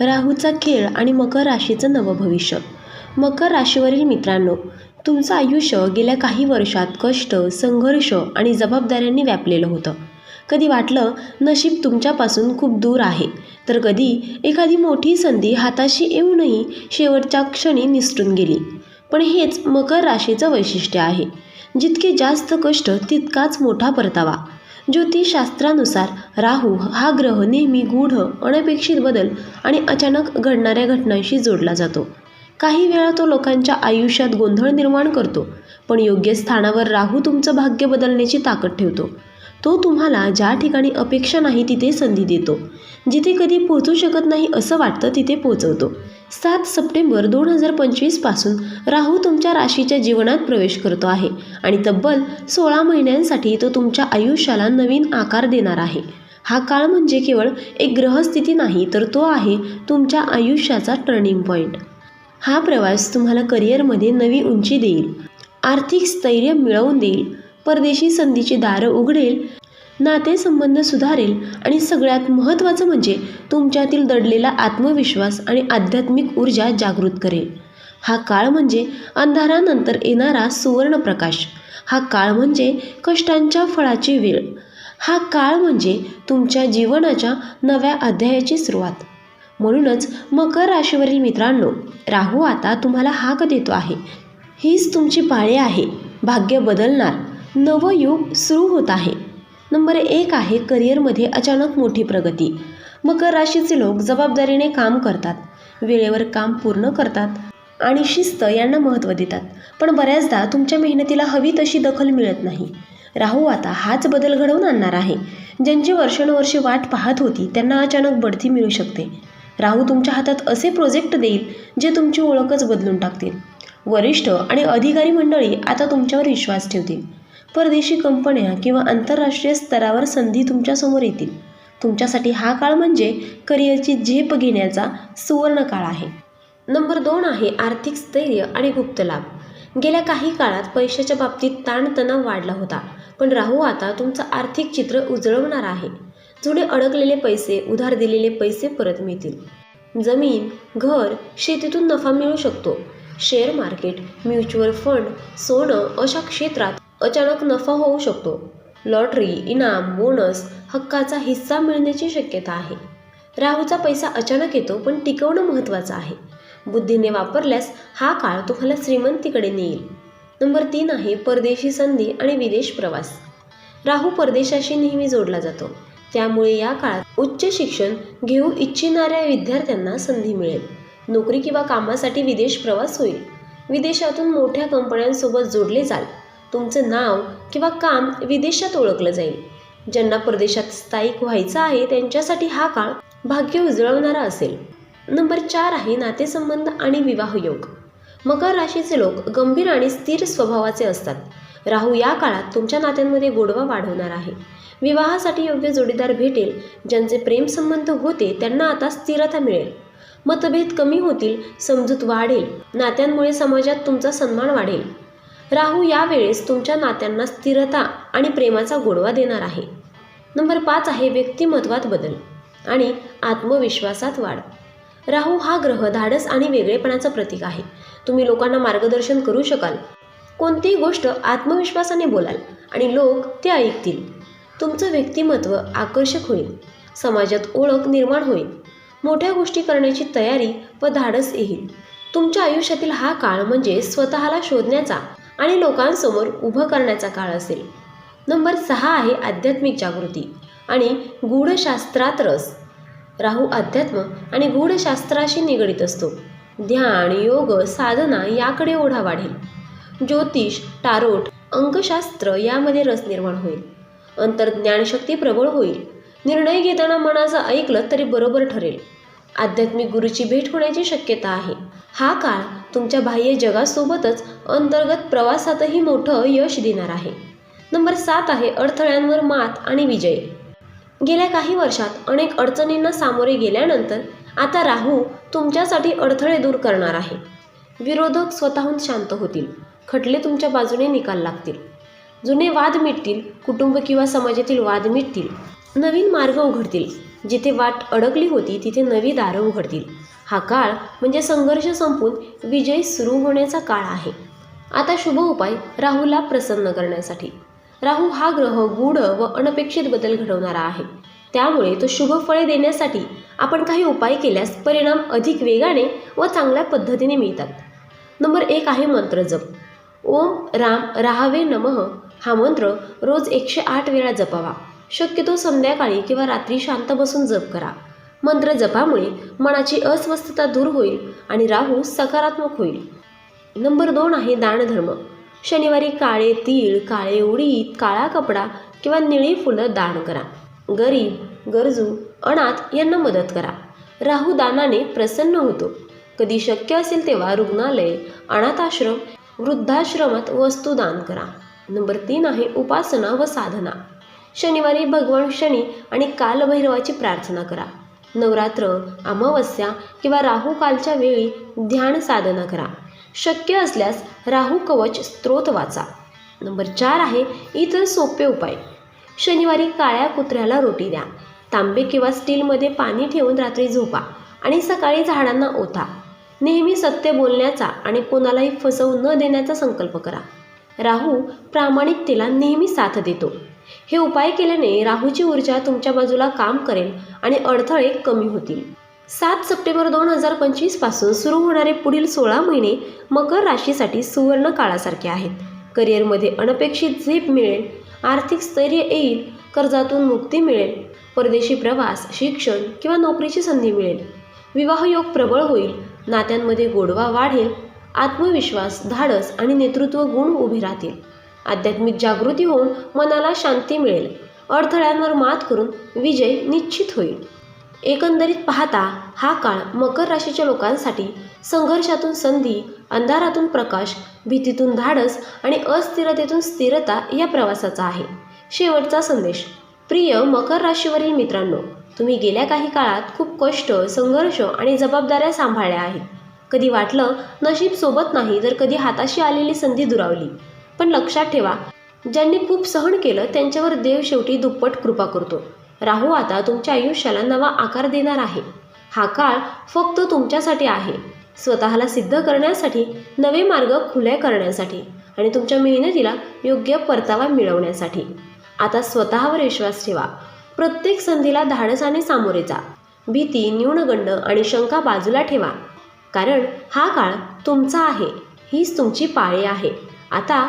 राहूचा खेळ आणि मकर राशीचं नवं भविष्य. मकर राशीवरील मित्रांनो तुमचं आयुष्य गेल्या काही वर्षात कष्ट संघर्ष आणि जबाबदाऱ्यांनी व्यापलेलं होतं. कधी वाटलं नशीब तुमच्यापासून खूप दूर आहे तर कधी एखादी मोठी संधी हाताशी येऊनही शेवटच्या क्षणी निसटून गेली. पण हेच मकर राशीचं वैशिष्ट्य आहे. जितके जास्त कष्ट तितकाच मोठा परतावा. ज्योतिषशास्त्रानुसार राहू हा ग्रह नेहमी गूढ अनपेक्षित बदल आणि अचानक घडणाऱ्या घटनांशी जोडला जातो. काही वेळा तो लोकांच्या आयुष्यात गोंधळ निर्माण करतो पण योग्य स्थानावर राहू तुमचं भाग्य बदलण्याची ताकद ठेवतो. तो तुम्हाला ज्या ठिकाणी अपेक्षा नाही तिथे संधी देतो. जिथे कधी पोहोचू शकत नाही असं वाटतं तिथे पोहोचवतो. सात सप्टेंबर दोन हजार पंचवीसपासून राहू तुमच्या राशीच्या जीवनात प्रवेश करतो आहे आणि तब्बल सोळा महिन्यांसाठी तो तुमच्या आयुष्याला नवीन आकार देणार आहे. हा काळ म्हणजे केवळ एक ग्रहस्थिती नाही तर तो आहे तुमच्या आयुष्याचा टर्निंग पॉईंट हा प्रवास तुम्हाला करिअरमध्ये नवी उंची देईल. आर्थिक स्थैर्य मिळवून देईल. परदेशी संधीची दारं उघडेल नातेसंबंध सुधारेल आणि सगळ्यात महत्त्वाचं म्हणजे तुमच्यातील दडलेला आत्मविश्वास आणि आध्यात्मिक ऊर्जा जागृत करेल. हा काळ म्हणजे अंधारानंतर येणारा सुवर्णप्रकाश. हा काळ म्हणजे कष्टांच्या फळाची वेळ. हा काळ म्हणजे तुमच्या जीवनाच्या नव्या अध्यायाची सुरुवात. म्हणूनच मकर राशीवरील मित्रांनो राहू आता तुम्हाला हाक देतो आहे. हीच तुमची पाळी आहे. भाग्य बदलणार. नवं युग सुरू होत आहे. नंबर एक आहे करिअरमध्ये अचानक मोठी प्रगती. मकर राशीचे लोक जबाबदारीने काम करतात वेळेवर काम पूर्ण करतात आणि शिस्त यांना महत्त्व देतात. पण बऱ्याचदा तुमच्या मेहनतीला हवी तशी दखल मिळत नाही. राहू आता हाच बदल घडवून आणणार आहे. ज्यांची वर्षानुवर्षे वाट पाहत होती त्यांना अचानक बढती मिळू शकते. राहू तुमच्या हातात असे प्रोजेक्ट देईल जे तुमची ओळखच बदलून टाकतील. वरिष्ठ आणि अधिकारी मंडळी आता तुमच्यावर विश्वास ठेवतील. परदेशी कंपन्या किंवा आंतरराष्ट्रीय स्तरावर संधी तुमच्यासमोर येतील. तुमच्यासाठी हा काळ म्हणजे करिअरची झेप घेण्याचा सुवर्ण काळ आहे. नंबर दोन आहे आर्थिक स्थैर्य आणि गुप्त लाभ. गेल्या काही काळात पैशाच्या बाबतीत ताणतणाव वाढला होता पण राहू आता तुमचं आर्थिक चित्र उजळवणार आहे. जुने अडकलेले पैसे उधार दिलेले पैसे परत मिळतील. जमीन घर शेतीतून नफा मिळू शकतो. शेअर मार्केट म्युच्युअल फंड सोनं अशा क्षेत्रात अचानक नफा होऊ शकतो. लॉटरी इनाम बोनस हक्काचा हिस्सा मिळण्याची शक्यता आहे. राहूचा पैसा अचानक येतो पण टिकवणं महत्त्वाचं आहे. बुद्धीने वापरल्यास हा काळ तुम्हाला श्रीमंतीकडे नेईल. नंबर तीन आहे परदेशी संधी आणि विदेश प्रवास. राहू परदेशाशी नेहमी जोडला जातो. त्यामुळे या काळात उच्च शिक्षण घेऊ इच्छिणाऱ्या विद्यार्थ्यांना संधी मिळेल. नोकरी किंवा कामासाठी विदेश प्रवास होईल. विदेशातून मोठ्या कंपन्यांसोबत जोडले जाल. तुमचं नाव किंवा काम विदेशात ओळखलं जाईल. ज्यांना परदेशात स्थायिक व्हायचं आहे त्यांच्यासाठी हा काळ भाग्य उजळवणारा असेल. नंबर चार आहे नातेसंबंध आणि विवाह योग. मकर राशीचे लोक गंभीर आणि स्थिर स्वभावाचे असतात. राहू या काळात तुमच्या नात्यांमध्ये गोडवा वाढवणार आहे. विवाहासाठी योग्य जोडीदार भेटेल ज्यांचे प्रेमसंबंध होते त्यांना आता स्थिरता मिळेल. मतभेद कमी होतील समजूत वाढेल. नात्यांमुळे समाजात तुमचा सन्मान वाढेल. राहू यावेळेस तुमच्या नात्यांना स्थिरता आणि प्रेमाचा गोडवा देणार आहे. नंबर पाच आहे व्यक्तिमत्वात बदल आणि आत्मविश्वासात वाढ. राहू हा ग्रह धाडस आणि वेगळेपणाचं प्रतीक आहे. तुम्ही लोकांना मार्गदर्शन करू शकाल. कोणतीही गोष्ट आत्मविश्वासाने बोलाल आणि लोक ते ऐकतील. तुमचं व्यक्तिमत्व आकर्षक होईल. समाजात ओळख निर्माण होईल. मोठ्या गोष्टी करण्याची तयारी व धाडस येईल. तुमच्या आयुष्यातील हा काळ म्हणजे स्वतःला शोधण्याचा आणि लोकांसमोर उभं करण्याचा काळ असेल. नंबर सहा आहे आध्यात्मिक जागृती आणि गूढशास्त्रात रस. राहू अध्यात्म आणि गूढशास्त्राशी निगडीत असतो. ध्यान योग साधना याकडे ओढा वाढेल. ज्योतिष टारोट अंकशास्त्र यामध्ये रस निर्माण होईल. अंतर्ज्ञानशक्ती प्रबळ होईल. निर्णय घेताना मनाचं ऐकलं तरी बरोबर ठरेल. आध्यात्मिक गुरुची भेट होण्याची शक्यता आहे. हा काळ तुमच्या बाह्य जगासोबतच अंतर्गत प्रवासातही मोठं यश देणार आहे. नंबर सात आहे अडथळ्यांवर मात आणि विजय. गेल्या काही वर्षात अनेक अडचणींना सामोरे गेल्यानंतर आता राहू तुमच्यासाठी अडथळे दूर करणार आहे. विरोधक स्वतःहून शांत होतील. खटले तुमच्या बाजूने निकाल लागतील. जुने वाद मिटतील. कुटुंब किंवा समाजातील वाद मिटतील. नवीन मार्ग उघडतील. जिथे वाट अडकली होती तिथे नवी दारं उघडतील. हा काळ म्हणजे संघर्ष संपून विजय सुरू होण्याचा काळ आहे. आता शुभ उपाय राहूला प्रसन्न करण्यासाठी. राहू हा ग्रह गूढ व अनपेक्षित बदल घडवणारा आहे. त्यामुळे तो शुभ फळे देण्यासाठी आपण काही उपाय केल्यास परिणाम अधिक वेगाने व चांगल्या पद्धतीने मिळतात. नंबर एक आहे मंत्र जप. ओम राम राहावे नमः हा मंत्र रोज एकशे आठ वेळा जपावा. शक्यतो संध्याकाळी किंवा रात्री शांत बसून जप करा. मंत्र जपामुळे मनाची अस्वस्थता दूर होईल आणि राहू सकारात्मक होईल. नंबर दोन आहे दानधर्म. शनिवारी काळे तीळ काळे उडीद काळा कपडा किंवा निळी फुलं दान करा. गरीब गरजू अनाथ यांना मदत करा. राहू दानाने प्रसन्न होतो. कधी शक्य असेल तेव्हा रुग्णालय अनाथाश्रम वृद्धाश्रमात वस्तू दान करा. नंबर तीन आहे उपासना व साधना. शनिवारी भगवान शनी आणि कालभैरवाची प्रार्थना करा. नवरात्र अमावस्या किंवा राहू कालच्या वेळी ध्यान साधना करा. शक्य असल्यास राहू कवच स्त्रोत वाचा. नंबर चार आहे इतर सोपे उपाय. शनिवारी काळ्या कुत्र्याला रोटी द्या. तांबे किंवा स्टीलमध्ये पाणी ठेवून रात्री झोपा आणि सकाळी झाडांना ओथा. नेहमी सत्य बोलण्याचा आणि कोणालाही फसवू न देण्याचा संकल्प करा. राहू प्रामाणिकतेला नेहमी साथ देतो. हे उपाय केल्याने राहूची ऊर्जा तुमच्या बाजूला काम करेल आणि अडथळे कमी होतील. सात सप्टेंबर दोन हजार पंचवीसपासून सुरू होणारे पुढील सोळा महिने मकर राशीसाठी सुवर्ण काळासारखे आहेत. करिअरमध्ये अनपेक्षित झेप मिळेल आर्थिक स्थैर्य येईल कर्जातून मुक्ती मिळेल परदेशी प्रवास शिक्षण किंवा नोकरीची संधी मिळेल. विवाहयोग प्रबळ होईल नात्यांमध्ये गोडवा वाढेल आत्मविश्वास धाडस आणि नेतृत्व गुण उभे राहतील. आध्यात्मिक जागृती होऊन मनाला शांती मिळेल. अडथळ्यांवर मात करून विजय निश्चित होईल. एकंदरीत पाहता हा काळ मकर राशीच्या लोकांसाठी संघर्षातून संधी अंधारातून प्रकाश भीतीतून धाडस आणि अस्थिरतेतून स्थिरता या प्रवासाचा आहे. शेवटचा संदेश. प्रिय मकर राशीवरील मित्रांनो तुम्ही गेल्या काही काळात खूप कष्ट संघर्ष आणि जबाबदाऱ्या सांभाळल्या आहेत. कधी वाटलं नशीब सोबत नाही तर कधी हाताशी आलेली संधी दुरावली. पण लक्षात ठेवा ज्यांनी खूप सहन केलं त्यांच्यावर देव शेवटी दुप्पट कृपा करतो. राहू आता तुमच्या आयुष्याला नवा आकार देणार आहे. हा काळ फक्त तुमच्यासाठी आहे. स्वतःला सिद्ध करण्यासाठी नवे मार्ग खुले करण्यासाठी आणि तुमच्या मेहनतीला योग्य परतावा मिळवण्यासाठी. आता स्वतःवर विश्वास ठेवा. प्रत्येक संधीला धाडसाने सामोरे जा. भीती न्यूनगंड आणि शंका बाजूला ठेवा. कारण हा काळ तुमचा आहे. हीच तुमची पाळी आहे. आता